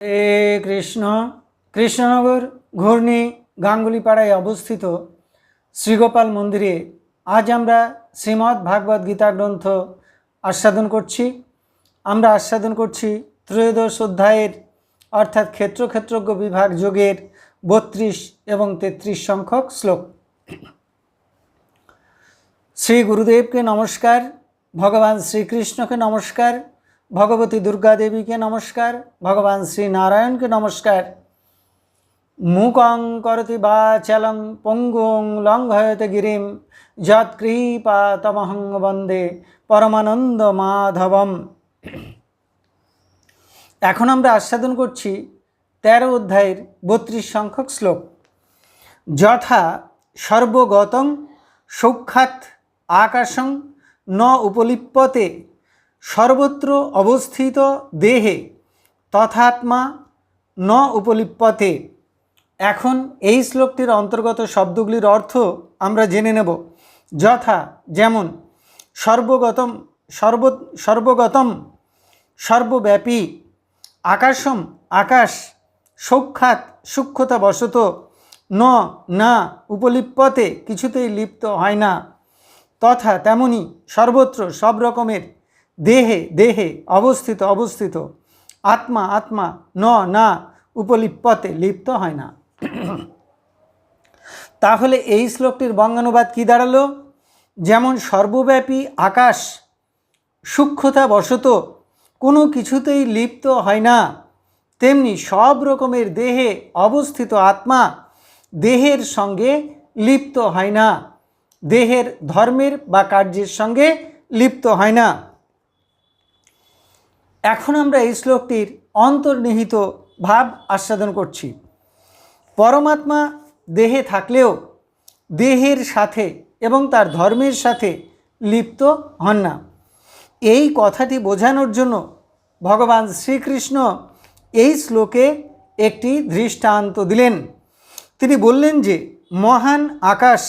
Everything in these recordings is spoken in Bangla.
এ কৃষ্ণ, কৃষ্ণনগর ঘূর্ণি গাঙ্গুলিপাড়ায় অবস্থিত শ্রীগোপাল মন্দিরে আজ আমরা শ্রীমদ্ ভাগবত গীতা গ্রন্থ আস্বাদন করছি। আমরা আস্বাদন করছি ত্রয়োদশ অধ্যায়ের, অর্থাৎ ক্ষেত্র ক্ষেত্রজ্ঞ বিভাগ যোগের বত্রিশ এবং তেত্রিশ সংখ্যক শ্লোক। শ্রী গুরুদেবকে নমস্কার, ভগবান শ্রীকৃষ্ণকে নমস্কার ভগবতী দুর্গা দেবীকে নমস্কার, ভগবান শ্রী নারায়ণকে নমস্কার। মুকং করতি বা চলং পঙ্গুং লঙ্ঘয়তে গিরিম যৎকৃপা তমহং বন্দে পরমানন্দ মাধবম। এখন আমরা আস্বাদন করছি তেরো অধ্যায়ের বত্রিশ সংখ্যক শ্লোক। যথা সর্বগতং সৌখ্যাত আকাশং ন উপলিপ্যতে সর্বত্র অবস্থিত দেহে তথাত্মা ন উপলিপ্যতে এখন এই শ্লোকটির অন্তর্গত শব্দগুলির অর্থ আমরা জেনে নেব। যথা যেমন, সর্বগতম, সর্ব, সর্বগতম, সর্বব্যাপী, আকাশম, আকাশ, সৌখ্যাত বশত, ন, না উপলিপ্যতে কিছুতেই লিপ্ত হয় না। তথা তেমনি সর্বত্র সব রকমের দেহে দেহে, অবস্থিত অবস্থিত। আত্মা আত্মা, ন, না উপলিপ্যতে লিপ্ত হয় না। তাহলে এই শ্লোকটির বঙ্গানুবাদ কি দাঁড়াল? যেমন সর্বব্যাপী আকাশ, সূক্ষ্মতা বশত কোনো কিছুতেই লিপ্ত হয় না, তেমনি সব রকমের দেহে অবস্থিত আত্মা দেহের সঙ্গে লিপ্ত হয় না, দেহের ধর্মের বা কার্যের সঙ্গে লিপ্ত হয় না। এখন আমরা এই শ্লোকটির অন্তর্নিহিত ভাব আস্বাদন করছি। পরমাত্মা দেহে থাকলেও দেহের সাথে এবং তার ধর্মের সাথে লিপ্ত হন না। এই কথাটি বোঝানোর জন্য ভগবান শ্রীকৃষ্ণ এই শ্লোকে একটি দৃষ্টান্ত দিলেন। তিনি বললেন যে, মহান আকাশ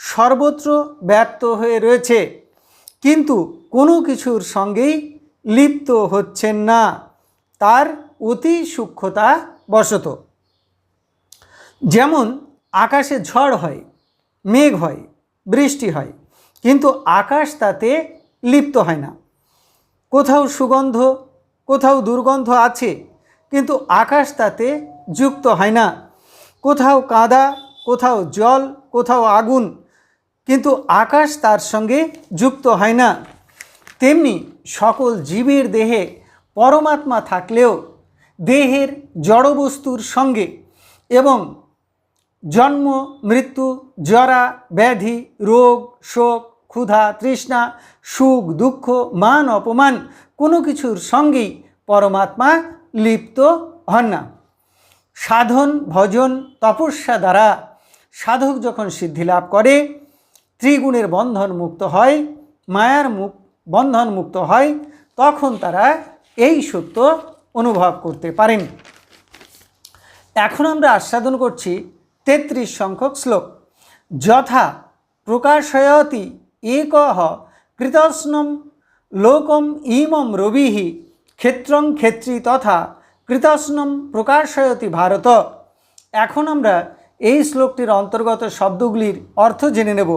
সর্বত্র ব্যপ্ত হয়ে রয়েছে, কিন্তু কোনো কিছুর সঙ্গেই লিপ্ত হচ্ছেন না। তার অতি সূক্ষ্মতা বশত। যেমন আকাশে ঝড় হয়, মেঘ হয়, বৃষ্টি হয়, কিন্তু আকাশ তাতে লিপ্ত হয় না। কোথাও সুগন্ধ, কোথাও দুর্গন্ধ আছে, কিন্তু আকাশ তাতে যুক্ত হয় না। কোথাও কাদা, কোথাও জল, কোথাও আগুন, কিন্তু আকাশ তার সঙ্গে যুক্ত হয় না। তেমনি সকল জীবের দেহে পরমাত্মা থাকলেও দেহের জড়বস্তুর সঙ্গে এবং জন্ম, মৃত্যু, জরা, ব্যাধি, রোগ, শোক, ক্ষুধা, তৃষ্ণা, সুখ, দুঃখ, মান, অপমান কোনো কিছুর সঙ্গেই পরমাত্মা লিপ্ত হন না। সাধন, ভজন, তপস্যা দ্বারা সাধক যখন সিদ্ধি লাভ করে, ত্রিগুণের বন্ধন মুক্ত হয়, মায়ার মুখ বন্ধন মুক্ত হয়, তখন তারা এই সত্য অনুভব করতে পারেন। এখন আমরা আস্বাদন করছি তেত্রিশ সংখ্যক শ্লোক। যথা প্রকাশয়তি একহ কৃতস্নম লোকম ইমম রবিহি ক্ষেত্রং ক্ষেত্রী তথা কৃতস্নম প্রকাশয়তি ভারত। এখন আমরা এই শ্লোকটির অন্তর্গত শব্দগুলির অর্থ জেনে নেব।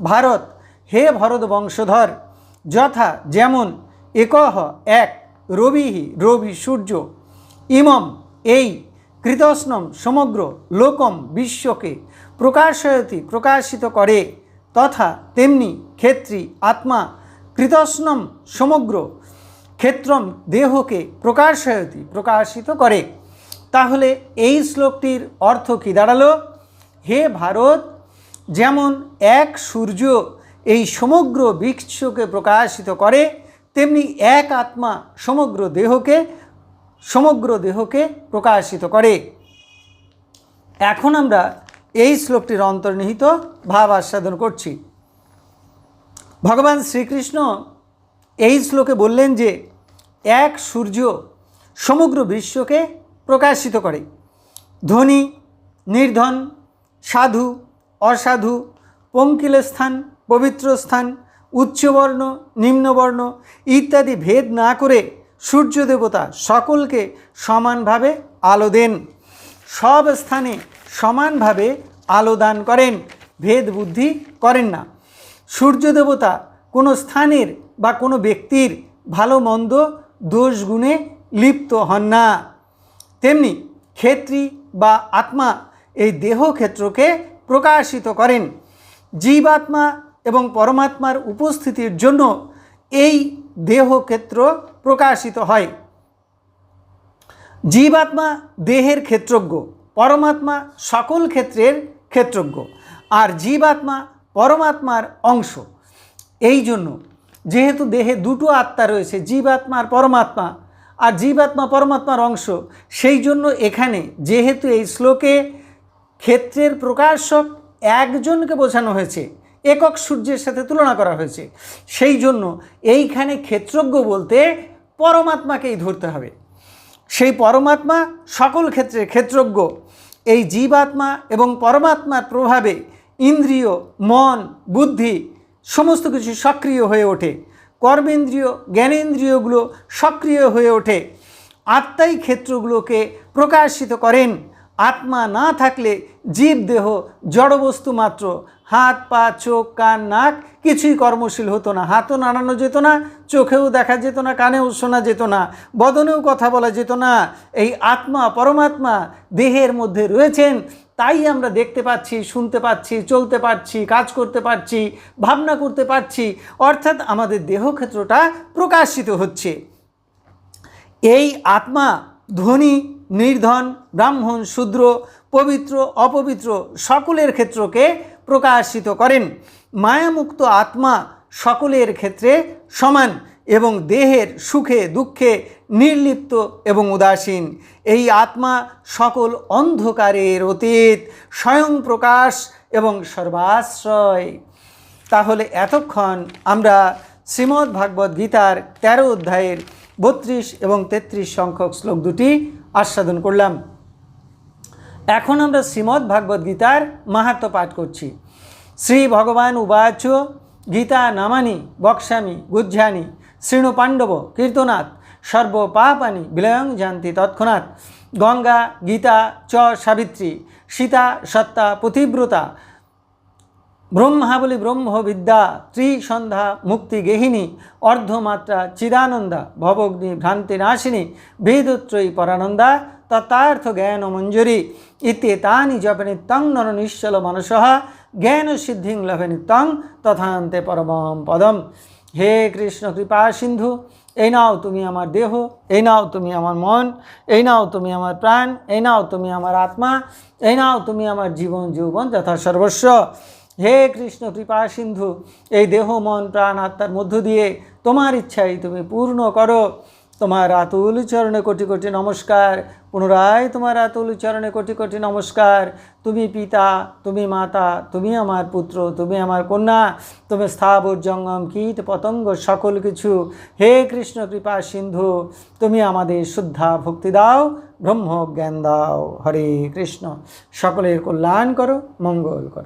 ভারত, হে ভরত বংশধর যথা যেমন একহ এক রবিহি রবি সূর্য, ইমম এই কৃতস্নম সমগ্র লোকম বিশ্বকে প্রকাশয়তি প্রকাশিত করে, তথা তেমনি ক্ষেত্রী আত্মা কৃতস্নম সমগ্র ক্ষেত্রম দেহকে প্রকাশয়তি প্রকাশিত করে। তাহলে এই শ্লোকটির অর্থ কী দাঁড়াল? হে ভারত, যেমন এক সূর্য এই সমগ্র বিশ্বকে প্রকাশিত করে, তেমনি এক আত্মা সমগ্র দেহকে সমগ্র দেহকে প্রকাশিত করে। এখন আমরা এই শ্লোকটির অন্তর্নিহিত ভাব আস্বাদন করছি। ভগবান শ্রীকৃষ্ণ এই শ্লোকে বললেন যে, এক সূর্য সমগ্র বিশ্বকে প্রকাশিত করে। ধনী, নির্ধন, সাধু, অসাধু পঙ্কিল স্থান পবিত্র স্থান, উচ্চবর্ণ, নিম্নবর্ণ ইত্যাদি ভেদ না করে সূর্য দেবতা সকলকে সমানভাবে আলো দেন। সব স্থানে সমানভাবে আলো দান করেন, ভেদ বুদ্ধি করেন না। সূর্য দেবতা কোনো স্থানের বা কোনো ব্যক্তির ভালো মন্দ দোষ গুণে লিপ্ত হন না। তেমনি ক্ষেত্রী বা আত্মা এই দেহ ক্ষেত্রকে প্রকাশিত করেন। জীবাত্মা এবং পরমাত্মার উপস্থিতির জন্য এই দেহ ক্ষেত্র প্রকাশিত হয়। জীবাত্মা দেহের ক্ষেত্রজ্ঞ, পরমাত্মা সকল ক্ষেত্রের ক্ষেত্রজ্ঞ, আর জীবাত্মা পরমাত্মার অংশ। এই জন্য যেহেতু দেহে দুটো আত্মা রয়েছে, জীবাত্মা আর পরমাত্মা, আর জীবাত্মা পরমাত্মার অংশ, সেই জন্য এখানে যেহেতু এই শ্লোকে ক্ষেত্রের প্রকাশক একজনকে বোঝানো হয়েছে একক সূর্যের সাথে তুলনা করা হয়েছে। সেই জন্য এইখানে ক্ষেত্রজ্ঞ বলতে পরমাত্মাকেই ধরতে হবে। সেই পরমাত্মা সকল ক্ষেত্রে ক্ষেত্রজ্ঞ। এই জীবাত্মা এবং পরমাত্মার প্রভাবে ইন্দ্রিয়, মন, বুদ্ধি সমস্ত কিছু সক্রিয় হয়ে ওঠে। কর্মেন্দ্রিয়, জ্ঞানেন্দ্রিয়গুলো সক্রিয় হয়ে ওঠে। আত্মাই ক্ষেত্রগুলোকে প্রকাশিত করেন। আত্মা না থাকলে জীব দেহ জড়বস্তু মাত্র। হাত, পা, চোখ, কান, নাক কিছুই কর্মশীল হতো না। হাতও নাড়ানো যেত না, চোখেও দেখা যেত না, কানেও শোনা যেত না, বদনেও কথা বলা যেত না। এই আত্মা, পরমাত্মা দেহের মধ্যে রয়েছেন, তাই আমরা দেখতে পাচ্ছি, শুনতে পাচ্ছি, চলতে পারছি, কাজ করতে পারছি, ভাবনা করতে পারছি, অর্থাৎ আমাদের দেহক্ষেত্রটা প্রকাশিত হচ্ছে। এই আত্মা ধনী নির্ধন, ব্রাহ্মণ, শূদ্র, পবিত্র, অপবিত্র সকলের ক্ষেত্রকে প্রকাশিত করেন। মায়ামুক্ত আত্মা সকলের ক্ষেত্রে সমান এবং দেহের সুখে, দুঃখে নির্লিপ্ত এবং উদাসীন। এই আত্মা সকল অন্ধকারের অতীত, স্বয়ং প্রকাশ এবং সর্বাশ্রয়। তাহলে এতক্ষণ আমরা শ্রীমদ্ ভাগবত গীতার তেরো অধ্যায়ের বত্রিশ এবং তেত্রিশ সংখ্যক শ্লোক দুটি আস্বাদন করলাম। এখন আমরা শ্রীমদ্ ভাগবত গীতার মাহাত্ম পাঠ করছি। শ্রী ভগবান উবাচ গীতা নামানি বক্সামি গুজ্জানি শৃণু পাণ্ডব কীর্তনাথ সর্বপাপানি বিলয়ং জানতি তৎক্ষণাৎ। গঙ্গা গীতা চ সাবিত্রী সীতা সত্তা পতিব্রতা ব্রহ্মাবলী ব্রহ্মবিদ্যা ত্রিসন্ধ্যা মুক্তি গেহিনী, অর্ধমাত্রা চিদানন্দা, ভবগ্নি ভ্রান্তি নাশিনী, বেদত্রয়ী পরানন্দা তত্তার্থ জ্ঞান মঞ্জুরি ইত্যেতানি জপ নিত্যং নর নিশ্চল মনস জ্ঞান সিদ্ধিং লভে নিত্যং তথান্তে পরমম পদম। হে কৃষ্ণ কৃপা সিন্ধু, এই নাও তুমি আমার দেহ, এই নাও তুমি আমার মন, এই নাও তুমি আমার প্রাণ, এই নাও তুমি আমার আত্মা, এই নাও তুমি আমার জীবন যৌবন যথা সর্বস্ব হে কৃষ্ণ, কৃপা সিন্ধু, এই দেহ, মন, প্রাণ, আত্মার মধ্য দিয়ে তোমার ইচ্ছাই তুমি পূর্ণ করো। তোমার আতুল চরণে কোটি কোটি নমস্কার, পুনরায় তোমার আতুল চরণে কোটি কোটি নমস্কার। তুমি পিতা, তুমি মাতা, তুমি আমার পুত্র, তুমি আমার কন্যা, তুমি স্থাবর, জঙ্গম, কীট, পতঙ্গ, সকল কিছু। হে কৃষ্ণ, কৃপা সিন্ধু, তুমি আমাদের শুদ্ধা ভক্তি দাও ব্রহ্ম জ্ঞান দাও। হরে কৃষ্ণ। সকলের কল্যাণ করো, মঙ্গল করো।